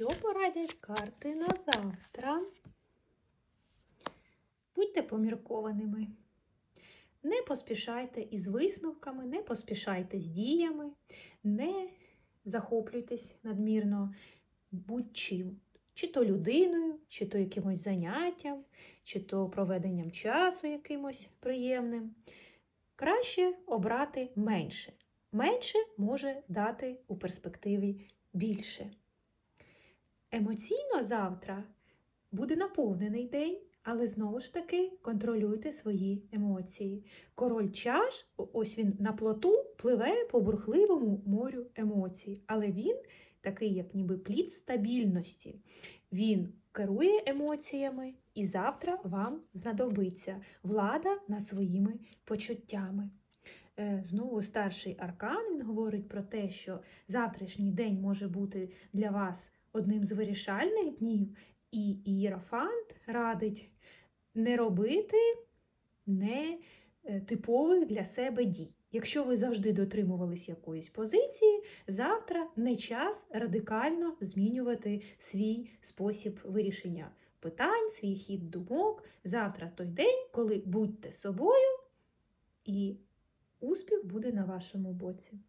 Що порадять карти на завтра? Будьте поміркованими. Не поспішайте із висновками, не поспішайте з діями, не захоплюйтесь надмірно будь-чим. Чи то людиною, чи то якимось заняттям, чи то проведенням часу якимось приємним. Краще обрати менше. Менше може дати у перспективі більше. Емоційно завтра буде наповнений день, але знову ж таки контролюйте свої емоції. Король чаш, ось він на плоту пливе по бурхливому морю емоцій, але він такий, як ніби плід стабільності. Він керує емоціями, і завтра вам знадобиться влада над своїми почуттями. Е, Знову старший аркан він говорить про те, що завтрашній день може бути для вас одним з вирішальних днів, і Ієрофант радить не робити не е, типових для себе дій. Якщо ви завжди дотримувались якоїсь позиції, завтра не час радикально змінювати свій спосіб вирішення питань, свій хід думок. Завтра той день, коли будьте собою, і успіх буде на вашому боці.